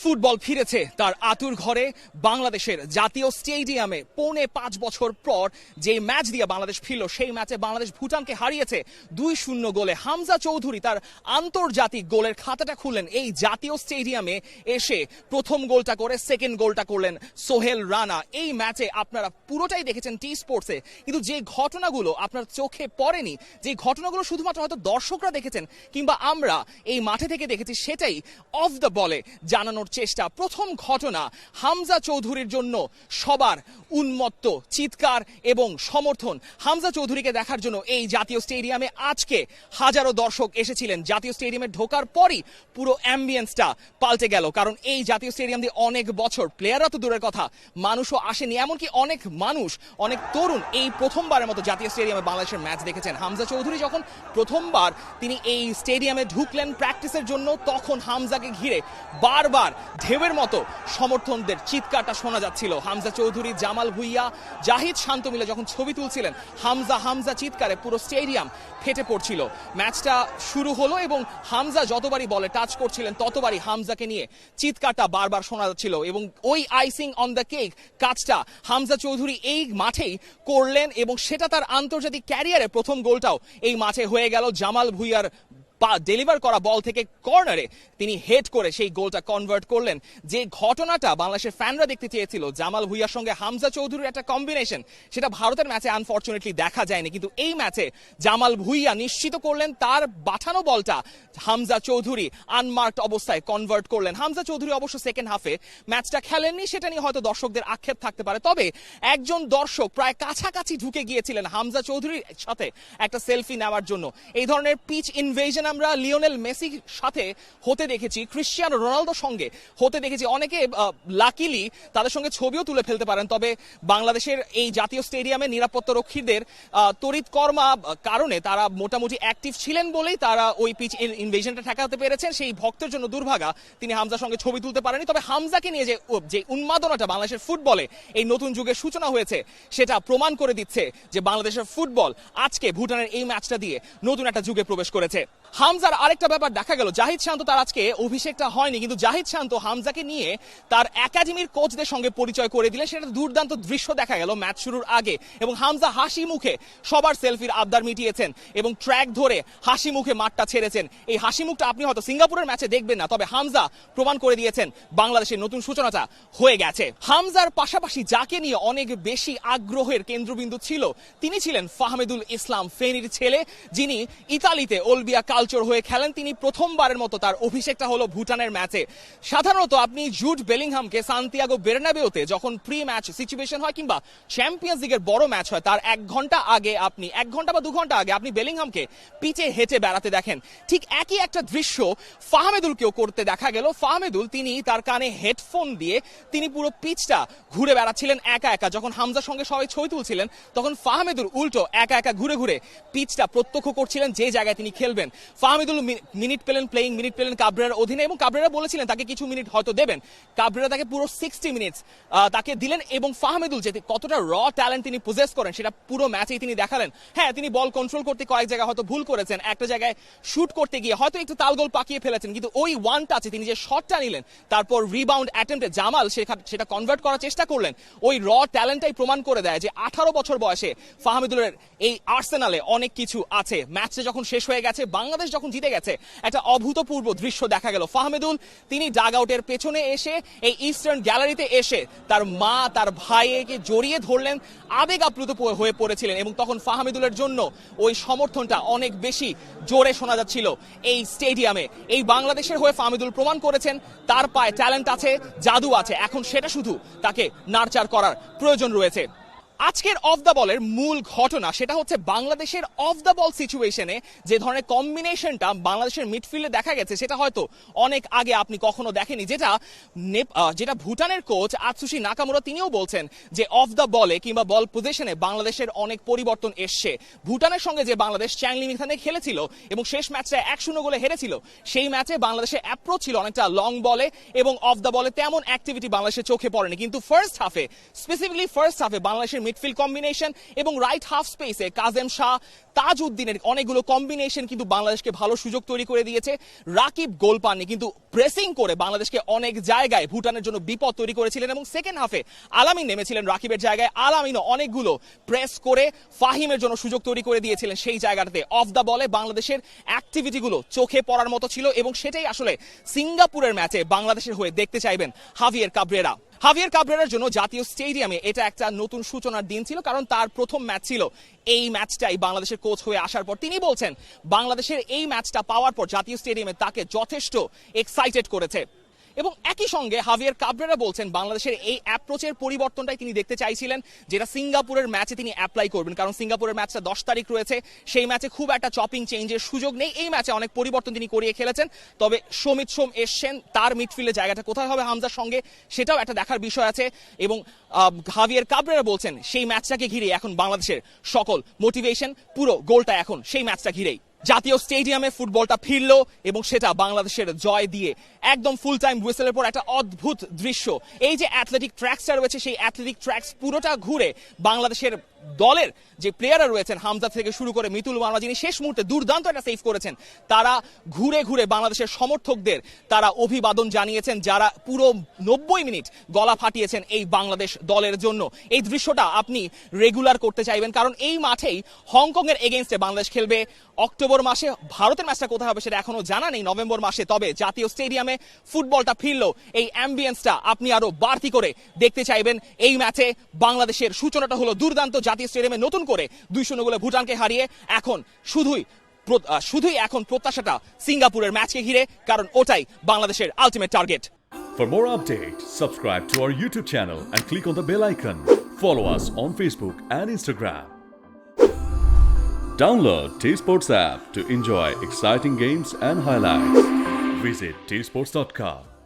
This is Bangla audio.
ফুটবল ফিরেছে তার আতুর ঘরে বাংলাদেশের জাতীয় স্টেডিয়ামে পৌনে পাঁচ বছর পর যে ম্যাচ দিয়ে বাংলাদেশ ফিরল, সেই ম্যাচে বাংলাদেশ ভুটানকে হারিয়েছে দুই শূন্য গোলে। হামজা চৌধুরী তার আন্তর্জাতিক গোলের খাতাটা খুললেন। এই জাতীয় স্টেডিয়ামে এসে প্রথম গোলটা করে সেকেন্ড গোলটা করলেন সোহেল রানা। এই ম্যাচে আপনারা পুরোটাই দেখেছেন টি স্পোর্টসে কিন্তু যে ঘটনাগুলো আপনার চোখে পড়েনি, যে ঘটনাগুলো শুধুমাত্র হয়তো দর্শকরা দেখেছেন, কিংবা আমরা এই মাঠে থেকে দেখেছি, সেটাই অফ দ্য বলে জানানোর চেষ্টা। প্রথম ঘটনা হামজা চৌধুরীর জন্য সবার উন্মত্ত চিৎকার এবং সমর্থন। হামজা চৌধুরীকে দেখার জন্য এই জাতীয় স্টেডিয়ামে আজকে হাজারো দর্শক এসেছিলেন। জাতীয় স্টেডিয়ামে ঢোকার পরই পুরো অ্যাম্বিয়েন্সটা পাল্টে গেল। কারণ এই জাতীয় স্টেডিয়াম দিয়ে অনেক বছর প্লেয়াররা তো দূরের কথা, মানুষও আসেনি। এমনকি অনেক মানুষ, অনেক তরুণ এই প্রথমবারের মতো জাতীয় স্টেডিয়ামে বাংলাদেশের ম্যাচ দেখেছেন। হামজা চৌধুরী যখন প্রথমবার তিনি এই স্টেডিয়ামে ঢুকলেন প্র্যাকটিসের জন্য, তখন হামজাকে ঘিরে বারবার ঢেউয়ের মতো সমর্থনদের চিৎকারটা শোনা যাচ্ছিল। হামজা চৌধুরী, জামাল ভুইয়া, জাহিদ শান্ত মিলে যখন ছবি তুলছিলেন, হামজা হামজা চিৎকারে পুরো স্টেডিয়াম ফেটে পড়ছিল। ম্যাচটা শুরু হলো এবং হামজা যতবারই বলে টাচ করছিলেন, ততবারই হামজাকে নিয়ে চিৎকারটা বারবার শোনা যাচ্ছিল এবং ওই আইসিং অন দ্য কেক কাজটা হামজা চৌধুরী এই মাঠেই করলেন এবং সেটা তার আন্তর্জাতিক ক্যারিয়ারে প্রথম গোলটাও এই মাঠে হয়ে গেল। জামাল ভুইয়ার ডেলিভার করা বল থেকে কর্নারে তিনি হেড করে সেই গোলটা কনভার্ট করলেন। যে ঘটনাটা বাংলাদেশের ফ্যানরা দেখতে চেয়েছিল, জামাল ভুইয়ার সঙ্গে হামজা চৌধুরীর একটা কম্বিনেশন সেটা ভারতের ম্যাচে আনফর্চুনেটলি দেখা যায়নি। কিন্তু এই ম্যাচে জামাল ভুইয়া নিশ্চিত করলেন, তার বাঠানো বলটা হামজা চৌধুরী আনমার্কড অবস্থায় কনভার্ট করলেন। হামজা চৌধুরী অবশ্য সেকেন্ড হাফে ম্যাচটা খেলেননি, সেটা নিয়ে হয়তো দর্শকদের আক্ষেপ থাকতে পারে। তবে একজন দর্শক প্রায় কাছাকাছি ঢুকে গিয়েছিলেন হামজা চৌধুরীর সাথে একটা সেলফি নেওয়ার জন্য। এই ধরনের পিচ ইনভেশন আমরা লিওনেল মেসির সাথে হতে দেখেছি ক্রিশ্চিয়ানো রোনালদোর সঙ্গে হতে দেখেছি। অনেকে লাকিলি তাদের সঙ্গে ছবিও তুলে ফেলতে পারেন তবে বাংলাদেশের এই জাতীয় স্টেডিয়ামে নিরাপত্তা রক্ষীদের আহ, তড়িৎ কর্মা কারণে তারা মোটামুটি অ্যাক্টিভ ছিলেন বলেই তারা ওই পিচ ইনভেশনটা ঠেকাতে পেরেছেন। সেই ভক্তের জন্য দুর্ভাগা তিনি হামজার সঙ্গে ছবি তুলতে পারেনি তবে হামজাকে নিয়ে যে যে উন্মাদনাটা বাংলাদেশের ফুটবলে এই নতুন যুগের সূচনা হয়েছে সেটা প্রমাণ করে দিচ্ছে যে বাংলাদেশের ফুটবল আজকে ভুটানের এই ম্যাচটা দিয়ে নতুন একটা যুগে প্রবেশ করেছে। হামজার আরেকটা ব্যাপার দেখা গেল। জাহিদ শান্ত তার আজকে অভিষেকটা হয়নি, কিন্তু জাহিদ শান্ত হামজাকে নিয়ে তার একাডেমির কোচদের সঙ্গে পরিচয় করে দিলেন। সেটা দুর্দান্ত দৃশ্য দেখা গেল ম্যাচ শুরুর আগে। এবং হামজা হাসি মুখে সবার সেলফির আবদার মিটিয়েছেন এবং ট্র্যাক ধরে হাসি মুখে মাঠটা ছেড়েছেন। এই হাসি মুখটা আপনি হয়তো সিঙ্গাপুরের ম্যাচে দেখবেন না, তবে হামজা প্রমাণ করে দিয়েছেন বাংলাদেশের নতুন সূচনাটা হয়ে গেছে। হামজার পাশাপাশি যাকে নিয়ে অনেক বেশি আগ্রহের কেন্দ্রবিন্দু ছিল, তিনি ছিলেন ফাহমেদুল ইসলাম ফেনীর ছেলে, যিনি ইতালিতে ওলবিয়া কালচার হয়ে খেলেন তিনি প্রথমবারের মতো। তার অভিষেকটা হলো ভুটানের ম্যাচে। সাধারণত আপনি জুট বেলিংহামকে সান্তিয়াগো বেরনাবেওতে যখন প্রি ম্যাচ সিচুয়েশন হয় কিংবা চ্যাম্পিয়ন্স লিগের বড় ম্যাচ হয়, তার এক ঘণ্টা আগে আপনি, এক ঘণ্টা বা দু ঘণ্টা আগে আপনি বেলিংহামকে পিচে হেঁটে বেড়াতে দেখেন। ঠিক একই একটা দৃশ্য ফাহমেদুলকেও করতে দেখা গেল। ফাহমেদুল তিনি তার কানে হেডফোন দিয়ে তিনি পুরো পিচটা ঘুরে বেড়াচ্ছিলেন একা একা। যখন হামজার সঙ্গে সবাই ছবি তুলছিলেন, তখন ফাহমেদুল উল্টো একা একা ঘুরে ঘুরে পিচটা প্রত্যক্ষ করছিলেন যে জায়গায় তিনি খেলবেন। ফাহমেদুল মিনিট পেলেন প্লেইং মিনিট পেলেন কাবরেরার অধীনে এবং কাবরেরা বলেছিলেন তাকে কিছু মিনিট হয়তো দেবেন। কাবরেরা তাকে পুরো সিক্সটি মিনিটস তাকে দিলেন এবং ফাহমেদুল যে কতটা র ট্যালেন্ট তিনি পজেস করেন, সেটা পুরো ম্যাচেই তিনি দেখালেন। হ্যাঁ তিনি বল কন্ট্রোল করতে কয়েক জায়গায় হয়তো ভুল করেছেন, একটা জায়গায় শুট করতে গিয়ে হয়তো একটু তালগোল পাকিয়ে ফেলেছেন, কিন্তু ওই ওয়ান টাচে তিনি যে শটটা নিলেন, তারপর রিবাউন্ড অ্যাটেম্পটে জামাল সেটা কনভার্ট করার চেষ্টা করলেন। ওই র ট্যালেন্টটাই প্রমাণ করে দেয় যে আঠারো বছর বয়সে ফাহমেদুলের এই আর্সেনালে অনেক কিছু আছে। ম্যাচটা যখন শেষ হয়ে গেছে, বাংলাদেশ যখন জিতে গেছে, একটা অভূতপূর্ব দৃশ্য দেখা গেল। ফাহমেদুল, তিনি ডাগ আউটের পেছনে এসে, এই ইস্টার্ন গ্যালারিতে এসে তার মা, তার ভাইকে জড়িয়ে ধরলেন, আবেগ আপ্লুত হয়ে পড়েছিলেন এবং তখন ফাহমেদুলের জন্য ওই সমর্থনটা অনেক বেশি জোরে শোনা যাচ্ছিল এই স্টেডিয়ামে। এই বাংলাদেশের হয়ে ফাহমেদুল প্রমাণ করেছেন, তার পায়ে ট্যালেন্ট আছে, জাদু আছে। এখন সেটা শুধু তাকে নার্চার করার প্রয়োজন রয়েছে। আজকের অফ দ্য বলের মূল ঘটনা সেটা হচ্ছে বাংলাদেশের অফ দ্য বল সিচুয়েশনে যে ধরনের কম্বিনেশনটা বাংলাদেশের মিডফিল্ডে দেখা গেছে, সেটা হয়তো অনেক আগে আপনি কখনো দেখেনি যেটা যেটা ভুটানের কোচ আতসুশি নাকামুরা তিনিও বলছেন যে অফ দ্য বলে কিংবা বল পজিশনে বাংলাদেশের অনেক পরিবর্তন এসছে। ভুটানের সঙ্গে যে বাংলাদেশ চ্যাংলিমিখানে খেলেছিল এবং শেষ ম্যাচটা এক শূন্য গোলে হেরেছিল, সেই ম্যাচে বাংলাদেশের অ্যাপ্রোচ ছিল অনেকটা লং বলে এবং অফ দ্য বলে তেমন অ্যাক্টিভিটি বাংলাদেশের চোখে পড়েনি। কিন্তু ফার্স্ট হাফে স্পেসিফিকলি ফার্স্ট হাফে বাংলাদেশের মিডফিল্ড কম্বিনেশন এবং রাইট হাফ স্পেসে কাজেম শাহ তাজউদ্দিনের অনেকগুলো কম্বিনেশন কিন্তু বাংলাদেশকে ভালো সুযোগ তৈরি করে দিয়েছে। রাকিব গোল পাননি কিন্তু প্রেসিং করে বাংলাদেশকে অনেক জায়গায় ভুটানের জন্য বিপদ তৈরি করেছিলেন এবং সেকেন্ড হাফে আলামিন নেমেছিলেন রাকিবের জায়গায়। আলামিনও অনেকগুলো প্রেস করে ফাহিমের জন্য সুযোগ তৈরি করে দিয়েছিলেন সেই জায়গাটাতে। অফ দ্য বলে বাংলাদেশের অ্যাক্টিভিটিগুলো চোখে পড়ার মতো ছিল এবং সেটাই আসলে সিঙ্গাপুরের ম্যাচে বাংলাদেশের হয়ে দেখতে চাইবেন হাভিয়ের কাবরেরা। হাভিয়ের কাবরেরার জন্য জাতীয় স্টেডিয়ামে এটা একটা নতুন সূচনার দিন ছিল, কারণ তার প্রথম ম্যাচ ছিল। এই ম্যাচটাই বাংলাদেশের কোচ হয়ে আসার পর তিনি বলছেন, বাংলাদেশের এই ম্যাচটা পাওয়ার পর জাতীয় স্টেডিয়ামে তাকে যথেষ্ট এক্সাইটেড করেছে। এবং একই সঙ্গে হাভিয়ার কাবরেরা বলছেন বাংলাদেশের এই অ্যাপ্রোচের পরিবর্তনটাই তিনি দেখতে চাইছিলেন, যেটা সিঙ্গাপুরের ম্যাচে তিনি অ্যাপ্লাই করবেন। কারণ সিঙ্গাপুরের ম্যাচটা দশ তারিখ রয়েছে, সেই ম্যাচে খুব একটা চপিং চেঞ্জের সুযোগ নেই। এই ম্যাচে অনেক পরিবর্তন তিনি করিয়ে খেলেছেন। তবে সমিত সোম এসছেন, তার মিডফিল্ডের জায়গাটা কোথায় হবে হামজার সঙ্গে, সেটাও একটা দেখার বিষয় আছে। এবং হাভিয়ার কাবরেরা বলছেন, সেই ম্যাচটাকে ঘিরে এখন বাংলাদেশের সকল মোটিভেশন পুরো গোলটা এখন সেই ম্যাচটা ঘিরেই। জাতীয় স্টেডিয়ামে ফুটবলটা ফিরলো এবং সেটা বাংলাদেশের জয় দিয়ে একদম ফুল টাইম হুইসেলের পর একটা অদ্ভুত দৃশ্য। এই যে অ্যাথলেটিক ট্র্যাকসটা রয়েছে, সেই অ্যাথলেটিক ট্র্যাকস পুরোটা ঘুরে বাংলাদেশের দলের যে প্লেয়াররা রয়েছেন, হামজা থেকে শুরু করে মিতুল মার্মা যিনি শেষ মুহূর্তে দুর্দান্ত একটা সেভ করেছেন, তারা ঘুরে ঘুরে বাংলাদেশের সমর্থকদের তারা অভিবাদন জানিয়েছেন, যারা পুরো নব্বই মিনিট গলা ফাটিয়েছেন এই বাংলাদেশ দলের জন্য। এই দৃশ্যটা আপনি রেগুলার করতে চাইবেন, কারণ এই মাঠেই হংকং এর এগেনস্টে বাংলাদেশ খেলবে অক্টোবর মাসে। ভারতের ম্যাচটা কোথায় হবে সেটা এখনও জানা নেই নভেম্বর মাসে, তবে জাতীয় স্টেডিয়ামে ফুটবলটা ফিরলো। এই অ্যাম্বিয়েন্সটা আপনি আরও বাড়তি করে দেখতে চাইবেন। এই ম্যাচে বাংলাদেশের সূচনাটা হলো দুর্দান্ত জাতীয় স্টেডিয়ামে নতুন করে দুই শূন্য গোলে ভুটানকে হারিয়ে এখন শুধুই শুধুই এখন প্রত্যাশাটা সিঙ্গাপুরের ম্যাচকে ঘিরে কারণ ওটাই বাংলাদেশের ultimate target For more updates, subscribe to our YouTube channel and click on the bell icon. Follow us on Facebook and Instagram. Download T Sports app to enjoy exciting games and highlights. Visit tsports.com.